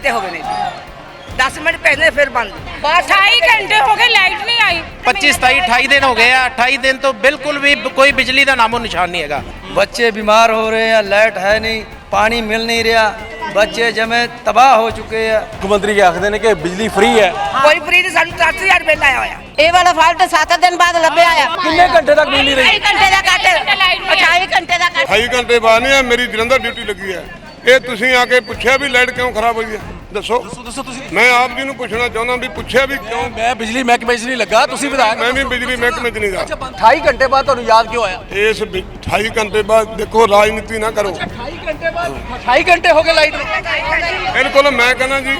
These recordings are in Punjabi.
ਮਿੰਟ ਹੋ ਗਏ ਨੇ 10 ਮਿੰਟ ਪਹਿਲੇ ਫਿਰ ਬੰਦ। 28 ਘੰਟੇ ਹੋ ਗਏ ਲਾਈਟ ਨਹੀਂ ਆਈ। 25 27 28 ਦਿਨ ਹੋ ਗਏ ਆ। 28 ਦਿਨ ਤੋਂ ਬਿਲਕੁਲ ਵੀ ਕੋਈ ਬਿਜਲੀ ਦਾ ਨਾਮੋ ਨਿਸ਼ਾਨ ਨਹੀਂ ਹੈਗਾ। ਬੱਚੇ ਬਿਮਾਰ ਹੋ ਰਹੇ ਆ ਲਾਈਟ ਹੈ ਨਹੀਂ ਪਾਣੀ ਮਿਲ ਨਹੀਂ ਰਿਹਾ। ਬੱਚੇ ਜਮੇ ਤਬਾਹ ਹੋ ਚੁੱਕੇ ਆ। ਮੁੱਖ ਕੀ ਆਖਦੇ ਨੇ ਕਿ ਬਿਜਲੀ ਫ੍ਰੀ ਹੈ। ਕੋਈ ਫ੍ਰੀ ਨਹੀਂ ਸਾਨੂੰ 10000 ਰੁਪਏ ਲਾਇਆ ਹੋਇਆ। ਇਹ ਵਾਲਾ ਫਾਲਟ 7 ਦਿਨ ਬਾਅਦ ਲੱਭਿਆ ਆ ਕਿੰਨੇ ਘੰਟੇ ਤੱਕ ਬਿਜਲੀ ਰਹੀ? 28 ਘੰਟੇ ਦਾ ਕੱਟ। 28 ਘੰਟੇ ਦਾ ਕੱਟ। 28 ਘੰਟੇ ਬਾਅਦ ਨਹੀਂ ਮੇਰੀ ਜਲੰਧਰ ਡਿਊਟੀ ਲੱਗੀ ਹੈ। ਇਹ ਤੁਸੀਂ ਆ ਕੇ ਪੁੱਛਿਆ ਵੀ ਲਾਈਟ ਕਿਉਂ ਖਰਾਬ ਹੋਈ ਹੈ? ਦੱਸੋ। ਦੱਸੋ ਤੁਸੀਂ। ਮੈਂ ਆਪ ਜੀ ਨੂੰ ਪੁੱਛਣਾ ਚਾਹੁੰਦਾ ਵੀ ਪੁੱਛਿਆ ਵੀ ਕਿਉਂ? ਮੈਂ ਬਿਜਲੀ ਮਹਿਕਮੇ 'ਚ ਨਹੀਂ ਲੱਗਾ ਤੁਸੀਂ ਵਿਧਾਇਕ ਮੈਂ ਵੀ ਬਿਜਲੀ ਮਹਿਕਮੇ 'ਚ ਨਹੀਂ ਗਾ 28 ਘੰਟੇ ਬਾਅਦ ਤੁਹਾਨੂੰ ਯਾਦ ਕਿਉਂ ਆਇਆ? ਇਸ ਵੀ 28 ਘੰਟੇ ਬਾਅਦ ਦੇਖੋ ਰਾਜਨੀਤੀ ਨਾ ਕਰੋ। 28 ਘੰਟੇ ਬਾਅਦ 28 ਘੰਟੇ ਹੋ ਗਏ ਲਾਈਟ ਬਿਲਕੁਲ ਮੈਂ ਕਹਿੰਦਾ ਜੀ।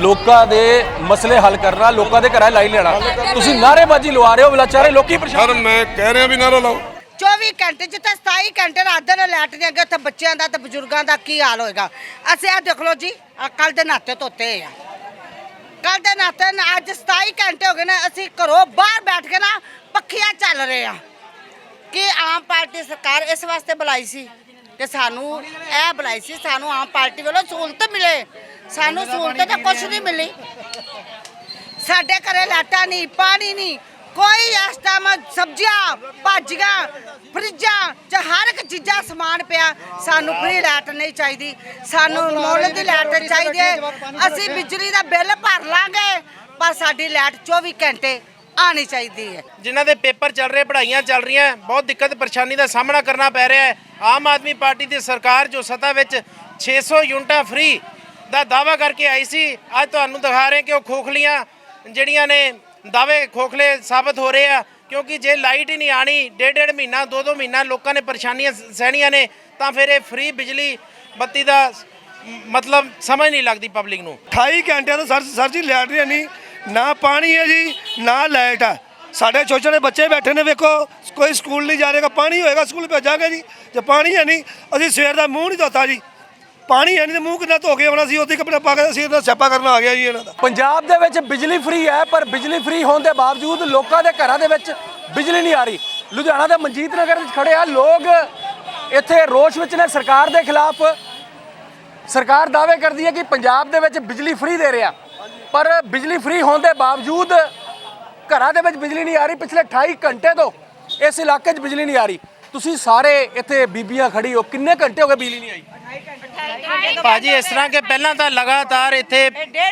ਲੋਕਾਂ ਦੇ ਮਸਲੇ ਹੱਲ ਕਰਨਾ ਲੋਕਾਂ ਦੇ ਘਰਾਂ ਲਾਈਟ ਲੈਣਾ। ਤੁਸੀਂ ਨਾਅਰੇਬਾਜ਼ੀ ਲਵਾ ਰਹੇ ਹੋ ਵਿਚਾਰੇ ਲੋਕੀ ਪਰੇਸ਼ਾਨ ਸਰ ਮੈਂ ਕਹਿ ਰਿਹਾ ਵੀ ਨਾ ਲਾਓ। 24 ਘੰਟੇ, ਜਿੱਥੇ ਤਾਂ 27 ਘੰਟੇ ਰਾਤ ਦਿਨ ਲਾਈਟ ਨਹੀਂ ਅੱਗੇ ਉੱਥੇ ਬੱਚਿਆਂ ਦਾ ਤੇ ਬਜ਼ੁਰਗਾਂ ਦਾ ਕੀ ਹਾਲ ਹੋਏਗਾ? ਅਸੀਂ ਆ ਦੇਖ ਲਓ ਜੀ ਕੱਲ ਦੇ ਨਾਤੇ ਧੋਤੇ ਆ। ਕੱਲ ਦੇ ਨਾਤੇ ਨਾ, ਅੱਜ 27 ਘੰਟੇ ਹੋ ਗਏ ਨੇ, ਅਸੀਂ ਘਰੋਂ ਬਾਹਰ ਬੈਠ ਕੇ ਨਾ ਪੱਖੀਆਂ ਚੱਲ ਰਹੇ ਆ। ਕਿ ਆਮ ਪਾਰਟੀ ਸਰਕਾਰ ਇਸ ਵਾਸਤੇ ਬੁਲਾਈ ਸੀ ਕਿ ਸਾਨੂੰ ਇਹ ਬੁਲਾਈ ਸੀ, ਸਾਨੂੰ ਆਮ ਪਾਰਟੀ ਵੱਲੋਂ ਸਹੂਲਤ ਮਿਲੇ। ਸਾਨੂੰ ਸਹੂਲਤ ਤਾਂ ਕੁਝ ਨਹੀਂ ਮਿਲੀ। ਸਾਡੇ ਘਰੇ ਲਾਟਾ ਨਹੀਂ, ਪਾਣੀ ਨਹੀਂ ਕੋਈ ਇਸ ਟਾਈਮ ਸਬਜ਼ੀਆਂ ਭਾਜੀਆਂ ਫਰਿੱਜਾਂ ਚ ਹਰ ਇੱਕ ਚੀਜ਼ਾਂ ਸਮਾਨ ਪਿਆ ਸਾਨੂੰ ਫ੍ਰੀ ਲਾਈਟ ਨਹੀਂ ਚਾਹੀਦੀ। ਸਾਨੂੰ ਮੁੱਲ ਦੀ ਲਾਈਟ ਚਾਹੀਦੀ ਹੈ। ਅਸੀਂ ਬਿਜਲੀ ਦਾ ਬਿੱਲ ਭਰ ਲਾਂਗੇ ਪਰ ਸਾਡੀ ਲਾਈਟ 24 ਘੰਟੇ ਆਣੀ ਚਾਹੀਦੀ ਹੈ। ਜਿਨ੍ਹਾਂ ਦੇ ਪੇਪਰ ਚੱਲ ਰਹੇ ਪੜ੍ਹਾਈਆਂ ਚੱਲ ਰਹੀਆਂ ਬਹੁਤ ਦਿੱਕਤ ਪਰੇਸ਼ਾਨੀ ਦਾ ਸਾਹਮਣਾ ਕਰਨਾ ਪੈ ਰਿਹਾ ਹੈ। ਆਮ ਆਦਮੀ ਪਾਰਟੀ ਦੀ ਸਰਕਾਰ ਜੋ ਸੱਤਾ ਵਿੱਚ 600 ਯੂਨਿਟਾਂ ਫ੍ਰੀ ਦਾ ਦਾਵਾ ਕਰਕੇ ਆਈ ਸੀ ਅੱਜ ਤੁਹਾਨੂੰ ਦਿਖਾ ਰਹੇ ਕਿ ਉਹ ਖੋਖਲੀਆਂ ਜਿਹੜੀਆਂ ਨੇ ਦਾਅਵੇ ਖੋਖਲੇ ਸਾਬਤ ਹੋ ਰਹੇ ਆ, ਕਿਉਂਕਿ ਜੇ ਲਾਈਟ ਹੀ ਨਹੀਂ ਆਣੀ ਡੇਢ ਡੇਢ ਮਹੀਨਾ ਦੋ ਦੋ ਮਹੀਨਾ ਲੋਕਾਂ ਨੇ ਪਰੇਸ਼ਾਨੀਆਂ ਸਹਿਣੀਆਂ ਨੇ, ਤਾਂ ਫਿਰ ਇਹ ਫ੍ਰੀ ਬਿਜਲੀ ਬੱਤੀ ਦਾ ਮਤਲਬ ਸਮਝ ਨਹੀਂ ਲੱਗਦੀ ਪਬਲਿਕ ਨੂੰ। 28 ਘੰਟਿਆਂ ਤੋਂ ਸਰ ਸਰ ਜੀ ਲਾਈਟ ਨਹੀਂ ਨਹੀਂ ਨਾ ਪਾਣੀ ਹੈ ਜੀ, ਨਾ ਲਾਈਟ ਆ। ਸਾਡੇ ਛੋਟੇ ਛੋਟੇ ਬੱਚੇ ਬੈਠੇ ਨੇ ਵੇਖੋ, ਕੋਈ ਸਕੂਲ ਨਹੀਂ ਜਾ ਰਹੇਗਾ ਪਾਣੀ ਹੋਏਗਾ, ਸਕੂਲ ਭੇਜਾਂਗੇ ਜੀ। ਜੇ ਪਾਣੀ ਹੈ ਨਹੀਂ, ਅਸੀਂ ਸਵੇਰ ਦਾ ਮੂੰਹ ਨਹੀਂ ਧੋਤਾ ਜੀ। ਪਾਣੀ ਹੈ ਨਹੀਂ ਤੇ ਮੂੰਹ ਕਿੰਨਾ ਧੋ ਕੇ ਆਉਣਾ ਸੀ, ਉੱਥੇ ਕੱਪੜੇ ਪਾ ਕੇ ਅਸੀਂ ਇਹਦਾ ਸਿਆਪਾ ਕਰਨ ਆ ਗਿਆ ਜੀ ਇਹਨਾਂ ਦਾ। ਪੰਜਾਬ ਦੇ ਵਿੱਚ ਬਿਜਲੀ ਫ੍ਰੀ ਹੈ, ਪਰ ਬਿਜਲੀ ਫ੍ਰੀ ਹੋਣ ਦੇ ਬਾਵਜੂਦ ਲੋਕਾਂ ਦੇ ਘਰਾਂ ਦੇ ਵਿੱਚ ਬਿਜਲੀ ਨਹੀਂ ਆ ਰਹੀ। ਲੁਧਿਆਣਾ ਦੇ ਮਨਜੀਤ ਨਗਰ ਵਿੱਚ ਖੜੇ ਆ, ਲੋਕ ਇੱਥੇ ਰੋਸ਼ ਵਿੱਚ ਨੇ, ਸਰਕਾਰ ਦੇ ਖਿਲਾਫ ਸਰਕਾਰ ਦਾਅਵੇ ਕਰਦੀ ਹੈ ਕਿ ਪੰਜਾਬ ਦੇ ਵਿੱਚ ਬਿਜਲੀ ਫ੍ਰੀ ਦੇ ਰਿਹਾ। ਪਰ ਬਿਜਲੀ ਫ੍ਰੀ ਹੋਣ ਦੇ ਬਾਵਜੂਦ ਘਰਾਂ ਦੇ ਵਿੱਚ ਬਿਜਲੀ ਨਹੀਂ ਆ ਰਹੀ, ਪਿਛਲੇ 28 ਘੰਟੇ ਤੋਂ ਇਸ ਇਲਾਕੇ 'ਚ ਬਿਜਲੀ ਨਹੀਂ ਆ ਰਹੀ। ਤੁਸੀਂ ਸਾਰੇ ਇੱਥੇ ਬੀਬੀਆਂ ਖੜੀ ਹੋ, ਕਿੰਨੇ ਘੰਟੇ ਹੋ ਗਏ ਬਿਜਲੀ ਨਹੀਂ ਆਈ? ਭਾਜੀ, ਇਸ ਤਰ੍ਹਾਂ ਕਿ ਪਹਿਲਾਂ ਤਾਂ ਲਗਾਤਾਰ ਇੱਥੇ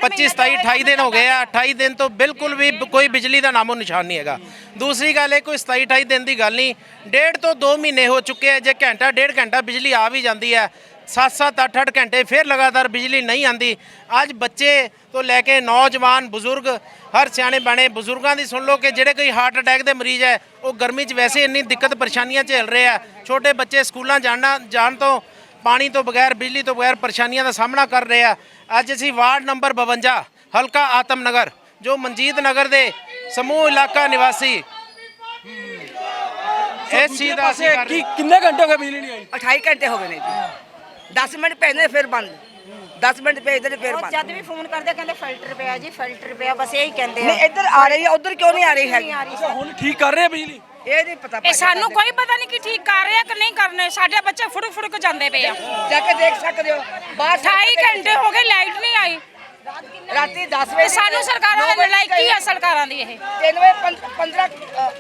25 27 28 ਦਿਨ ਹੋ ਗਏ ਆ। 28 ਦਿਨ ਤੋਂ ਬਿਲਕੁਲ ਵੀ ਕੋਈ ਬਿਜਲੀ ਦਾ ਨਾਮੋ ਨਿਸ਼ਾਨ ਨਹੀਂ ਹੈਗਾ। ਦੂਸਰੀ ਗੱਲ ਇਹ, ਕੋਈ 27 28 ਦਿਨ ਦੀ ਗੱਲ ਨਹੀਂ। ਡੇਢ ਤੋਂ 2 ਮਹੀਨੇ ਹੋ ਚੁੱਕੇ ਆ, ਜੇ ਘੰਟਾ, ਡੇਢ ਘੰਟਾ ਬਿਜਲੀ ਆ ਵੀ ਜਾਂਦੀ ਹੈ 7-7 8-8 ਘੰਟੇ ਫਿਰ ਲਗਾਤਾਰ ਬਿਜਲੀ ਨਹੀਂ ਆਂਦੀ। ਅੱਜ ਬੱਚੇ ਤੋਂ ਲੈ ਕੇ ਨੌਜਵਾਨ ਬਜ਼ੁਰਗ ਹਰ ਸਿਆਣੇ ਬਾਣੇ ਬਜ਼ੁਰਗਾਂ ਦੀ ਸੁਣ ਲਓ ਕਿ ਜਿਹੜੇ ਕੋਈ ਹਾਰਟ ਅਟੈਕ ਦੇ ਮਰੀਜ਼ ਹੈ ਉਹ ਗਰਮੀ 'ਚ ਵੈਸੇ ਇੰਨੀ ਦਿੱਕਤ ਪਰੇਸ਼ਾਨੀਆਂ ਝੇਲ ਰਹੇ ਆ। ਛੋਟੇ ਬੱਚੇ ਸਕੂਲਾਂ ਜਾਣਾ ਜਾਣ ਤੋਂ ਪਾਣੀ ਤੋਂ ਬਗੈਰ ਬਿਜਲੀ ਤੋਂ ਬਗੈਰ ਪਰੇਸ਼ਾਨੀਆਂ ਦਾ ਸਾਹਮਣਾ ਕਰ ਰਹੇ ਆ। ਅੱਜ ਅਸੀਂ ਵਾਰਡ ਨੰਬਰ 52 ਹਲਕਾ ਆਤਮ ਨਗਰ ਜੋ ਮਨਜੀਤ ਨਗਰ ਦੇ ਸਮੂਹ ਇਲਾਕਾ ਨਿਵਾਸੀ। ਇਸ ਚੀਜ਼ ਦਾ ਅਸੀਂ ਕਰ ਕੀ ਕਿੰਨੇ ਘੰਟੇ ਹੋ ਗਏ ਬਿਜਲੀ ਨਹੀਂ ਆਈ? 28 ਘੰਟੇ ਹੋ ਗਏ ਨੇ ਜੀ। 10 ਮਿੰਟ ਪਹਿਲੇ ਫਿਰ ਬੰਦ। 10 ਮਿੰਟ ਭੇਜਦੇ ਨੇ ਫਿਰ ਬੰਦ। ਜਦ ਵੀ ਫੋਨ ਕਰਦੇ ਕਹਿੰਦੇ ਫਿਲਟਰ ਪਿਆ ਜੀ ਫਿਲਟਰ ਪਿਆ ਬਸ ਇਹੀ ਕਹਿੰਦੇ ਨਹੀਂ ਇੱਧਰ ਆ ਰਹੀ ਹੈ ਉਧਰ ਕਿਉਂ ਨਹੀਂ ਆ ਰਹੀ ਹੈਗੀ ਹੁਣ ਠੀਕ ਕਰ ਰਹੇ ਆ ਬਿਜਲੀ? ਇਹ ਨਹੀਂ ਪਤਾ ਇਹ ਭਾਜੀ ਸਾਨੂੰ। ਕੋਈ ਪਤਾ ਨਹੀਂ ਕਿ ਠੀਕ ਕਰ ਰਹੇ ਆ ਕਿ ਨਹੀਂ ਕਰਨੇ ਸਾਡੇ ਬੱਚੇ ਫੁੜਕ ਫੁੜਕ ਜਾਂਦੇ ਪਏ ਆ। ਜਾ ਕੇ ਦੇਖ ਸਕਦੇ ਹੋ। ਬਾਹਰ 28 ਘੰਟੇ ਹੋ ਗਏ ਲਾਈਟ ਨਹੀਂ ਆਈ। ਰਾਤੀ 10 ਵਜੇ ਸਾਨੂੰ ਸਰਕਾਰਾਂ ਦੀ ਨਲਾਇਕੀ ਆ ਸਰਕਾਰਾਂ ਦੀ ਇਹ? 3 ਵਜੇ 15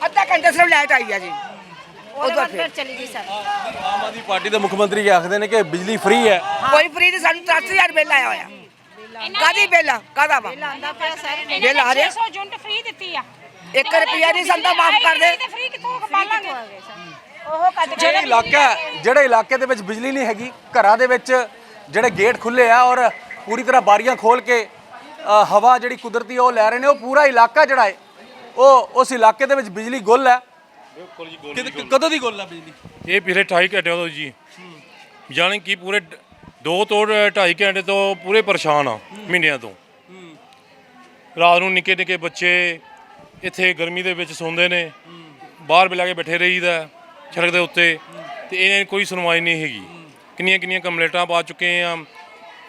ਅੱਧਾ ਘੰਟਾ ਸਿਰਫ ਲਾਈਟ ਆਈ ਹੈ ਜੀ। ਉਦੋਂ ਫਿਰ ਚਲੀ ਗਈ ਸਰ। ਆਮ ਆਦਮੀ ਪਾਰਟੀ ਦੇ ਮੁੱਖ ਮੰਤਰੀ ਕੀ ਆਖਦੇ ਨੇ ਕਿ ਬਿਜਲੀ ਫ੍ਰੀ ਹੈ? ਕੋਈ ਫਰੀ ਨਹੀਂ ਸਾਨੂੰ 10000 ਬਿੱਲ ਆਇਆ ਹੋਇਆ। ਕਾਦੀ ਬਿੱਲ ਕਾਦਾ ਵਾ? ਆਂਦਾ ਪਿਆ ਸਰ ਬਿੱਲ ਆ ਰਿਹਾ? 600 ਯੂਨਿਟ ਫ੍ਰੀ ਦਿੱਤੀ ਆ। 1 ਰੁਪਿਆ ਨਹੀਂ ਸੰਦਾ ਮਾਫ ਕਰ ਦੇ ਫ੍ਰੀ ਕਿੱਥੋਂ ਪਾਲਾਂਗੇ ਉਹ ਕੱਢ ਜਿਹੜਾ ਇਲਾਕਾ ਹੈ, ਜਿਹੜੇ ਇਲਾਕੇ ਦੇ ਵਿੱਚ ਬਿਜਲੀ ਨਹੀਂ ਹੈਗੀ ਘਰਾਂ ਦੇ ਵਿੱਚ ਜਿਹੜੇ ਗੇਟ ਖੁੱਲੇ ਆ ਔਰ ਪੂਰੀ ਤਰ੍ਹਾਂ ਬਾਰੀਆਂ ਖੋਲ ਕੇ ਹਵਾ ਜਿਹੜੀ ਕੁਦਰਤੀ ਉਹ ਲੈ ਰਹੇ ਨੇ ਉਹ ਪੂਰਾ ਇਲਾਕਾ ਜਿਹੜਾ ਹੈ ਉਹ ਉਸ ਇਲਾਕੇ ਦੇ ਵਿੱਚ ਬਿਜਲੀ ਗੁੱਲ ਹੈ। ਕਿਦ- ਕਦੋਂ ਦੀ ਗੁੱਲ ਹੈ ਬਿਜਲੀ? ਇਹ ਪਿਛਲੇ 28 ਘੰਟਿਆਂ ਤੋਂ ਜੀ। ਜਾਣੀ ਕਿ ਪੂਰੇ ਡ- ਦੋ ਤੋਂ 2.5 ਘੰਟੇ ਤੋਂ ਪੂਰੇ ਪਰੇਸ਼ਾਨ ਆ ਮਹੀਨਿਆਂ ਤੋਂ। ਰਾਤ ਨੂੰ ਨਿੱਕੇ ਨਿੱਕੇ ਬੱਚੇ ਇੱਥੇ ਗਰਮੀ ਦੇ ਵਿੱਚ ਸੌਂਦੇ ਨੇ ਬਾਹਰ ਬਿਲਾ ਕੇ ਬੈਠੇ ਰਹੀਦਾ ਸੜਕ ਦੇ ਉੱਤੇ ਤੇ ਇਹਨਾਂ ਦੀ ਕੋਈ ਸੁਣਵਾਈ ਨਹੀਂ ਹੈਗੀ। ਕਿੰਨੀਆਂ ਕਿੰਨੀਆਂ ਕੰਪਲੇਂਟਾਂ ਪਾ ਚੁੱਕੇ ਆ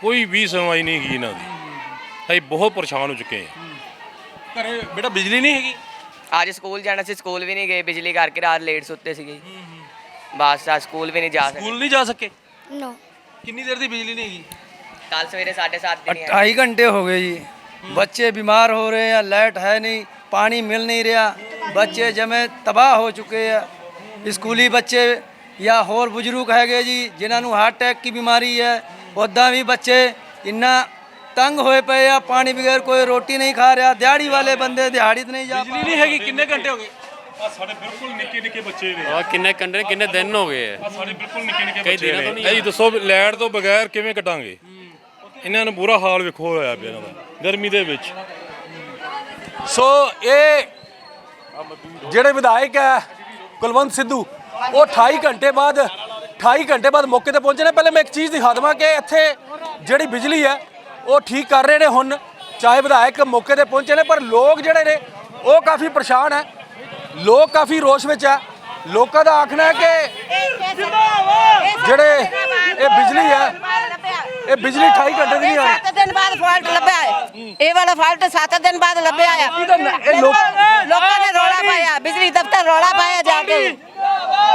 ਕੋਈ ਵੀ ਸੁਣਵਾਈ ਨਹੀਂ ਹੈਗੀ ਇਹਨਾਂ ਦੀ। ਅਸੀਂ ਬਹੁਤ ਪਰੇਸ਼ਾਨ ਹੋ ਚੁੱਕੇ ਹਾਂ ਘਰੇ ਬੇਟਾ ਬਿਜਲੀ ਨਹੀਂ ਹੈਗੀ? ਅੱਜ ਸਕੂਲ ਜਾਣਾ ਸੀ ਸਕੂਲ ਵੀ ਨਹੀਂ ਗਏ ਬਿਜਲੀ ਕਰਕੇ ਰਾਤ ਲੇਟ ਸੁੱਤੇ ਸੀਗੇ ਬਸ ਅੱਜ ਸਕੂਲ ਵੀ ਨਹੀਂ ਜਾ ਸਕੇ ਸਕੂਲ ਨਹੀਂ ਜਾ ਸਕੇ ਨੋ ਕਿੰਨੀ ਦੇਰ ਦੀ ਬਿਜਲੀ ਨਹੀਂ ਹੈਗੀ ਕੱਲ ਸਵੇਰੇ 7:30 ਦੀ ਨਹੀਂ ਆਈ ढाई घंटे हो गए जी बच्चे बीमार हो रहे हैं लाइट है नहीं पानी मिल नहीं रहा बच्चे जमे तबाह हो चुके हैं स्कूली बच्चे या होर बुजुर्ग हैगे जी जिन्होंने हार्ट अटैक की बीमारी है उदा भी बच्चे इन्ना ਤੰਗ ਹੋਏ ਪਏ ਆ ਪਾਣੀ ਬਗੈਰ ਕੋਈ ਰੋਟੀ ਨਹੀਂ ਖਾ ਰਿਹਾ ਦਿਹਾੜੀ ਵਾਲੇ ਬੰਦੇ ਦਿਹਾੜੀ ਤੇ ਨਹੀਂ ਜਾ ਬਿਜਲੀ ਨਹੀਂ ਹੈਗੀ ਕਿੰਨੇ ਘੰਟੇ ਹੋ ਗਏ? ਆ ਸਾਡੇ ਬਿਲਕੁਲ ਨਿੱਕੇ ਨਿੱਕੇ ਬੱਚੇ ਨੇ। ਆ ਕਿੰਨੇ ਕੰਡੇ ਕਿੰਨੇ ਦਿਨ ਹੋ ਗਏ ਆ? ਸਾਡੇ ਬਿਲਕੁਲ ਨਿੱਕੇ ਨਿੱਕੇ ਕਈ ਬੱਚੇ ਤੋਂ ਨਹੀਂ ਆ। ਦੱਸੋ ਲੈਟ ਤੋਂ ਬਗੈਰ ਕਿਵੇਂ ਕੱਟਾਂਗੇ ਇਹਨਾਂ ਨੂੰ ਬੁਰਾ ਹਾਲ ਵਿਖੋ ਹੋਇਆ ਪਿਆ ਇਹਨਾਂ ਦਾ ਗਰਮੀ ਦੇ ਵਿੱਚ। ਸੋ ਇਹ ਜਿਹੜੇ ਵਿਧਾਇਕ ਹੈ ਕੁਲਵੰਤ ਸਿੱਧੂ ਉਹ 28 ਘੰਟੇ ਬਾਅਦ 28 ਘੰਟੇ ਬਾਅਦ ਮੌਕੇ ਤੇ ਪਹੁੰਚੇ ਨੇ। ਪਹਿਲੇ ਮੈਂ ਇੱਕ ਚੀਜ਼ ਦਿਖਾ ਦਵਾਂ ਕਿ ਇੱਥੇ ਜਿਹੜੀ ਬਿਜਲੀ ਹੈ ਉਹ ਠੀਕ ਕਰ ਰਹੇ ਨੇ ਹੁਣ ਚਾਹੇ ਵਿਧਾਇਕ ਮੌਕੇ ਤੇ ਪਹੁੰਚੇ ਨੇ ਪਰ ਲੋਕ ਜਿਹੜੇ ਨੇ ਉਹ ਕਾਫੀ ਪਰੇਸ਼ਾਨ ਹੈ। ਲੋਕ ਕਾਫੀ ਰੋਸ਼ ਵਿੱਚ ਹੈ। ਲੋਕਾਂ ਦਾ ਆਖਣਾ ਹੈ ਕਿ ਜਿਹੜੇ ਇਹ ਬਿਜਲੀ ਹੈ ਇਹ ਬਿਜਲੀ 28 ਘੰਟੇ ਦੀ ਨਹੀਂ ਆ ਰਹੀ। 7 ਦਿਨ ਬਾਅਦ ਫਾਲਟ ਲੱਭਿਆ ਹੈ। ਇਹ ਵਾਲਾ ਫਾਲਟ 7 ਦਿਨ ਬਾਅਦ ਲੱਭਿਆ ਇਹ ਲੋਕ ਨੇ ਰੌਲਾ ਪਾਇਆ ਬਿਜਲੀ ਦਫ਼ਤਰ ਰੌਲਾ ਪਾਇਆ ਜਾ ਕੇ।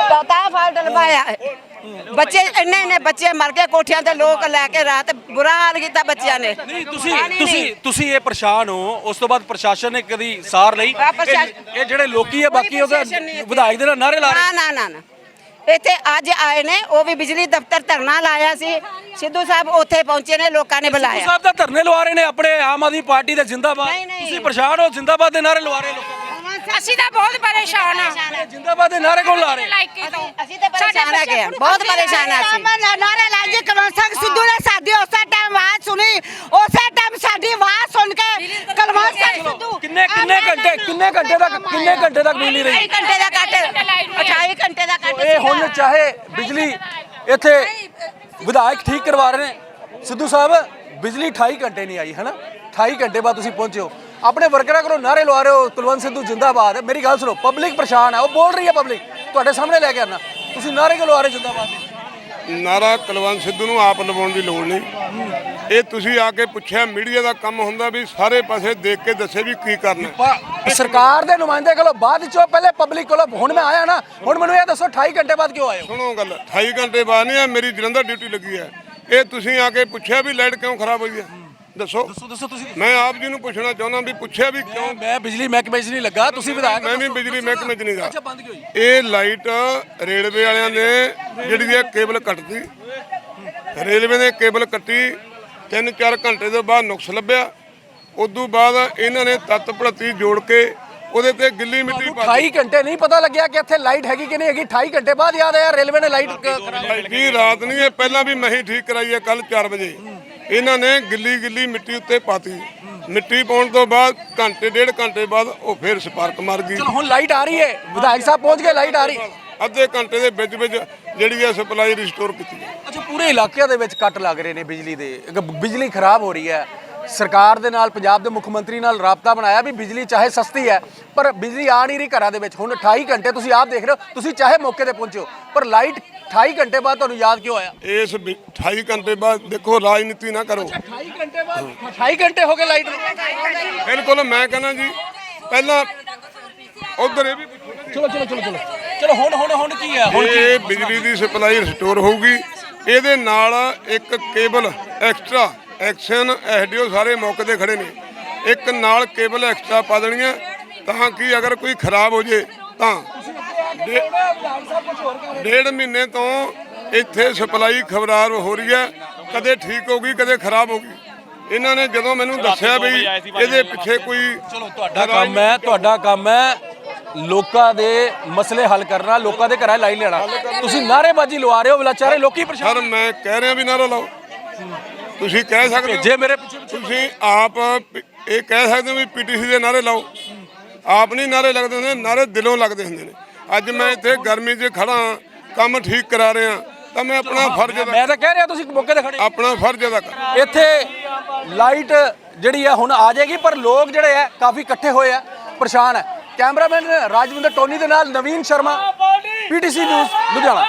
ਤਾਂ ਫਾਲਟ ਲਵਾਇਆ ਬੱਚੇ ਇੰਨੇ ਇੰਨੇ ਬੱਚੇ ਮਰ ਗਏ ਕੋਠਿਆਂ ਤੇ ਲੋਕ ਲੈ ਕੇ ਰਾਤ ਬੁਰਾ ਹਾਲ ਕੀਤਾ ਬੱਚਿਆਂ ਨੇ। ਨਹੀਂ ਤੁਸੀਂ ਪਾਣੀ ਤੁਸੀਂ ਨਹੀਂ। ਤੁਸੀਂ ਇਹ ਪਰੇਸ਼ਾਨ ਹੋ ਉਸ ਤੋਂ ਬਾਅਦ ਪ੍ਰਸ਼ਾਸਨ ਨੇ ਕਦੀ ਸਾਰ ਲਈ? ਪ੍ਰਸ਼ਾਸਨ- ਇਹ- ਇਹ ਜਿਹੜੇ ਲੋਕੀ ਆ ਬਾਕੀ ਉਹਦਾ ਪ੍ਰਸ਼ਾਸਨ ਨਹੀਂ ਇੱਥੇ। ਵਿਧਾਇਕ ਦੇ ਨਾਲ ਨਾਰੇ ਲਾ ਰਹੇ? ਨਾ ਨਾ ਨਾ ਨਾ। ਇੱਥੇ ਅੱਜ ਆਏ ਨੇ ਉਹ ਵੀ ਬਿਜਲੀ ਦਫ਼ਤਰ ਧਰਨਾ ਲਾਇਆ ਸੀ। ਸਿੱਧੂ ਸਾਹਿਬ ਉੱਥੇ ਪਹੁੰਚੇ ਨੇ ਲੋਕਾਂ ਨੇ ਸਿੱਧੂ ਬੁਲਾਇਆ। ਸਾਹਿਬ ਦਾ ਧਰਨੇ ਲਵਾ ਰਹੇ ਨੇ ਆਪਣੇ ਆਮ ਆਦਮੀ ਪਾਰਟੀ ਦੇ ਜਿੰਦਾਬਾਦ। ਨਹੀਂ, ਨਹੀਂ। ਤੁਸੀਂ ਪਰੇਸ਼ਾਨ ਹੋ ਜਿੰਦਾਬਾਦ ਦੇ ਨਾਰੇ ਲਵਾ ਰਹੇ ਲੋਕਾਂ ਅਸੀਂ ਤਾਂ ਬਹੁਤ ਪਰੇਸ਼ਾਨ ਆ। ਜਿੰਦਾਬਾਦ ਦੇ ਨਾਰੇ ਕੋਲ ਲਾ ਰਹੇ। ਲਾਇਕੀ ਤੋਂ ਅਸੀਂ ਤਾਂ ਪਰੇਸ਼ਾਨ ਹੈ ਗਏ ਬਹੁਤ ਪਰੇਸ਼ਾਨ ਹੈ ਅਸੀਂ। ਨਾਰੇ ਲਾ ਜੀ ਕਲਵੰਤ ਸਿੰਘ ਸਿੱਧੂ ਨੇ ਸਾਡੀ ਉਸੇ ਟਾਈਮ ਆਵਾਜ਼ ਸੁਣੀ ਉਸੇ ਟਾਈਮ ਸਾਡੀ ਆਵਾਜ਼ ਸੁਣ ਕੇ ਕਲਵੰਤ ਸਿੰਘ ਸਿੱਧੂ। ਕਿੰਨੇ ਕਿੰਨੇ ਘੰਟੇ ਕਿੰਨੇ ਘੰਟੇ ਤੱਕ ਕਿੰਨੇ ਘੰਟੇ ਤੱਕ ਬਿਜਲੀ ਰਹੀ? 28 ਘੰਟੇ ਦਾ ਕੱਟ। 28 ਘੰਟੇ ਦਾ ਕੱਟ ਇਹ ਹੁਣ ਚਾਹੇ ਬਿਜਲੀ ਇੱਥੇ ਵਿਧਾਇਕ ਠੀਕ ਕਰਵਾ ਰਹੇ ਨੇ। ਸਿੱਧੂ ਸਾਹਿਬ ਬਿਜਲੀ 28 ਘੰਟੇ ਨਹੀਂ ਆਈ ਹਨਾ? 28 ਘੰਟੇ ਬਾਅਦ ਤੁਸੀਂ ਪਹੁੰਚੇ ਹੋ। ਆਪਣੇ ਵਰਕਰਾਂ ਕੋਲੋਂ ਨਾਰੇ ਲਵਾ ਰਹੇ ਹੋ ਕੁਲਵੰਤ ਸਿੱਧੂ ਜਿੰਦਾਬਾਦ। ਮੇਰੀ ਗੱਲ ਸੁਣੋ ਪਬਲਿਕ ਪਰੇਸ਼ਾਨ ਹੈ ਉਹ ਬੋਲ ਰਹੀ ਹੈ ਪਬਲਿਕ ਤੁਹਾਡੇ ਸਾਹਮਣੇ ਲੈ ਕੇ ਆਣਾ ਤੁਸੀਂ ਨਾਰੇ ਕਿਉਂ ਲਵਾ ਰਹੇ ਜਿੰਦਾਬਾਦ ਦੇ? ਨਾਰਾ ਕੁਲਵੰਤ ਸਿੱਧੂ ਨੂੰ ਆਪ ਲਵਾਉਣ ਦੀ ਲੋੜ ਨਹੀਂ। ਇਹ ਤੁਸੀਂ ਆ ਕੇ ਪੁੱਛਿਆ ਮੀਡੀਆ ਦਾ ਕੰਮ ਹੁੰਦਾ ਵੀ ਸਾਰੇ ਪਾਸੇ ਦੇਖ ਕੇ ਦੱਸੇ ਵੀ ਕੀ ਕਰਨਾ ਸਰਕਾਰ ਦੇ ਨੁਮਾਇੰਦੇ ਕੋਲੋਂ ਬਾਅਦ ਚੋਂ ਪਹਿਲੇ ਪਬਲਿਕ ਕੋਲੋਂ ਹੁਣ ਮੈਂ ਆਇਆ ਨਾ ਹੁਣ ਮੈਨੂੰ ਇਹ ਦੱਸੋ 28 ਘੰਟੇ ਬਾਅਦ ਕਿਉਂ ਆਏ ਹੋ? ਸੁਣੋ ਗੱਲ 28 ਘੰਟੇ ਬਾਅਦ ਨਹੀਂ ਇਹ ਮੇਰੀ ਜਲੰਧਰ ਡਿਊਟੀ ਲੱਗੀ ਹੈ। ਇਹ ਤੁਸੀਂ ਆ ਕੇ ਪੁੱਛਿਆ ਵੀ ਲਾਈਟ ਕਿਉਂ ਖਰਾਬ ਹੋਈ ਹੈ? ਦੱਸੋ। ਦੱਸੋ ਦੱਸੋ ਤੁਸੀਂ। ਮੈਂ ਆਪ ਜੀ ਨੂੰ ਪੁੱਛਣਾ ਚਾਹੁੰਦਾ ਵੀ ਪੁੱਛਿਆ ਵੀ ਕਿਉਂ? ਮੈਂ ਬਿਜਲੀ ਮਹਿਕਮੇ 'ਚ ਨਹੀਂ ਲੱਗਾ ਤੁਸੀਂ ਵਿਧਾਇਕ ਮੈਂ ਵੀ ਬਿਜਲੀ ਮਹਿਕਮੇ 'ਚ ਨਹੀਂ ਗਾ ਅੱਛਾ ਬੰਦ ਕਿਉਂ ਹੋਈ? ਇਹ ਲਾਈਟ ਰੇਲਵੇ ਵਾਲਿਆਂ ਨੇ ਜਿਹੜੀ ਇਹ ਕੇਬਲ ਕੱਟਦੀ ਰੇਲਵੇ ਨੇ ਕੇਬਲ ਕੱਟੀ 3-4 ਘੰਟੇ ਤੋਂ ਬਾਅਦ ਨੁਕਸ ਲੱਭਿਆ। ਉਦੋਂ ਬਾਅਦ ਇਹਨਾਂ ਨੇ ਤੱਤ ਭੜਤੀ ਜੋੜ ਕੇ ਉਹਦੇ ਤੇ ਗਿੱਲੀ ਮਿੱਟੀ ਪਾ 28 ਘੰਟੇ ਨਹੀਂ ਪਤਾ ਲੱਗਿਆ ਕਿ ਇੱਥੇ ਲਾਈਟ ਹੈਗੀ ਕਿ ਨਹੀਂ ਹੈਗੀ? 28 ਘੰਟੇ ਬਾਅਦ ਯਾਦ ਆਇਆ ਰੇਲਵੇ ਨੇ ਲਾਈਟ ਜੀ ਰਾਤ ਨਹੀਂ ਇਹ ਪਹਿਲਾਂ ਵੀ ਮੈਂ ਹੀ ਠੀਕ ਕਰਾਈ ਹੈ ਕੱਲ 4 ਵਜੇ। ਇਹਨਾਂ ਨੇ ਗਿੱਲੀ ਗਿੱਲੀ ਮਿੱਟੀ ਉੱਤੇ ਪਾਤੀ। ਮਿੱਟੀ ਪਾਉਣ ਤੋਂ ਬਾਅਦ ਘੰਟੇ ਡੇਢ ਘੰਟੇ ਬਾਅਦ ਉਹ ਫੇਰ ਸਪਾਰਕ ਮਾਰ ਗਈ। ਚਲੋ ਹੁਣ ਲਾਈਟ ਆ ਰਹੀ ਹੈ। ਵਿਧਾਇਕ ਸਾਹਿਬ ਪਹੁੰਚ ਗਏ ਲਾਈਟ ਆ ਰਹੀ। ਅੱਧੇ ਘੰਟੇ ਦੇ ਵਿੱਚ ਵਿੱਚ ਜਿਹੜੀ ਹੈ ਸਪਲਾਈ ਰਿਸਟੋਰ ਕੀਤੀ ਅੱਛਾ ਪੂਰੇ ਇਲਾਕਿਆਂ ਦੇ ਵਿੱਚ ਕੱਟ ਲੱਗ ਰਹੇ ਨੇ ਬਿਜਲੀ ਦੇ। ਬਿਜਲੀ ਖਰਾਬ ਹੋ ਰਹੀ ਹੈ। ਸਰਕਾਰ ਦੇ ਨਾਲ ਪੰਜਾਬ ਦੇ ਮੁੱਖ ਮੰਤਰੀ ਨਾਲ ਰਾਬਤਾ ਬਣਾਇਆ ਵੀ ਬਿਜਲੀ ਚਾਹੇ ਸਸਤੀ ਹੈ ਪਰ ਬਿਜਲੀ ਆ ਨਹੀਂ ਰਹੀ ਘਰਾਂ ਦੇ ਵਿੱਚ। ਹੁਣ 28 ਘੰਟੇ ਤੁਸੀਂ ਆਪ ਦੇਖ ਰਹੇ ਹੋ ਤੁਸੀਂ ਚਾਹੇ ਮੌਕੇ ਤੇ ਪਹੁੰਚੋ ਪਰ ਲਾਈਟ 28 ਘੰਟੇ ਬਾਅਦ ਤੁਹਾਨੂੰ ਯਾਦ ਕਿਉਂ ਆਇਆ? ਇਸ ਵੀ 28 ਘੰਟੇ ਬਾਅਦ ਦੇਖੋ ਰਾਜਨੀਤੀ ਨਾ ਕਰੋ। 28 ਘੰਟੇ ਬਾਅਦ 28 ਘੰਟੇ ਹੋ ਗਏ ਲਾਈਟ ਬਿਲਕੁਲ ਮੈਂ ਕਹਿੰਦਾ ਜੀ ਪਹਿਲਾਂ ਉਧਰ ਇਹ ਵੀ ਪੁੱਛੋ ਨਾ ਜੀ। ਚਲੋ ਚਲੋ ਚਲੋ ਚਲੋ। ਚਲੋ ਹੁਣ ਹੁਣ ਹੁਣ ਕੀ ਹੈ ਹੁਣ ਕੀ? ਇਹ ਬਿਜਲੀ ਦੀ ਸਪਲਾਈ ਰਿਸਟੋਰ ਹੋਊਗੀ। ਇਹਦੇ ਨਾਲ ਇੱਕ ਕੇਬਲ ਐਕਸਟਰਾ ਐਕਸ਼ਨ ਐਸਡੀਓ ਸਾਰੇ ਮੌਕੇ ਤੇ ਖੜੇ ਨੇ। ਇੱਕ ਨਾਲ ਕੇਬਲ ਐਕਸਟਰਾ ਪਾ ਦੇਣੀਆਂ ਤਾਂ ਕਿ ਅਗਰ ਕੋਈ ਖਰਾਬ ਹੋ ਜੇ ਤਾਂ ਡੇਢ ਮਹੀਨੇ ਤੋਂ ਇੱਥੇ ਸਪਲਾਈ ਖਬਰਾਰ ਹੋ ਰਹੀ ਹੈ। ਕਦੇ ਠੀਕ ਹੋ ਗਈ ਕਦੇ ਖਰਾਬ ਹੋ ਗਈ। ਇਹਨਾਂ ਨੇ ਜਦੋਂ ਮੈਨੂੰ ਦੱਸਿਆ ਵੀ ਇਹਦੇ ਪਿੱਛੇ ਕੋਈ ਚਲੋ ਤੁਹਾਡਾ ਕੰਮ ਹੈ ਤੁਹਾਡਾ ਕੰਮ ਹੈ। ਲੋਕਾਂ ਦੇ ਮਸਲੇ ਹੱਲ ਕਰਨਾ ਲੋਕਾਂ ਦੇ ਘਰਾਂ ਲਾਈਨ ਲੈਣਾ। ਤੁਸੀਂ ਨਾਅਰੇਬਾਜ਼ੀ ਲਵਾ ਰਹੇ ਹੋ ਵਿਚਾਰੇ ਲੋਕੀ ਪਰੇਸ਼ਾਨ ਸਰ ਮੈਂ ਕਹਿ ਰਿਹਾ ਵੀ ਨਾਰਾ ਲਾਓ। ਤੁਸੀਂ ਕਹਿ ਸਕਦੇ ਹੋ ਜੇ ਮੇਰੇ ਪਿੱਛੇ ਤੁਸੀਂ ਆਪ ਇਹ ਕਹਿ ਸਕਦੇ ਹੋ ਵੀ ਪੀਟੀਸੀ ਦੇ ਨਾਰੇ ਲਾਓ ਆਪ ਨਹੀਂ ਨਾਰੇ ਲੱਗਦੇ ਹੁੰਦੇ ਨਾਰੇ ਦਿਲੋਂ ਲੱਗਦੇ ਹੁੰਦੇ ਨੇ ਅੱਜ ਮੈਂ ਇੱਥੇ ਗਰਮੀ 'ਚ ਖੜਾ ਕੰਮ ਠੀਕ ਕਰਾ ਰਿਹਾ ਤਾਂ ਮੈਂ ਆਪਣਾ ਫਰਜ਼ ਅਦਾ ਮੈਂ ਤਾਂ ਕਹਿ ਰਿਹਾ ਤੁਸੀਂ ਮੌਕੇ ਤੇ ਖੜੇ ਆਪਣਾ ਫਰਜ਼ ਅਦਾ ਕਰ ਇੱਥੇ ਲਾਈਟ ਜਿਹੜੀ ਹੈ ਹੁਣ ਆ ਜਾਏਗੀ ਪਰ ਲੋਕ ਜਿਹੜੇ ਹੈ ਕਾਫੀ ਇਕੱਠੇ ਹੋਏ ਆ ਪਰੇਸ਼ਾਨ ਹੈ ਕੈਮਰਾਮੈਨ ਰਾਜਵਿੰਦਰ ਟੋਨੀ ਦੇ ਨਾਲ ਨਵੀਨ ਸ਼ਰਮਾ ਪੀਟੀਸੀ ਨਿਊਜ਼ ਲੁਧਿਆਣਾ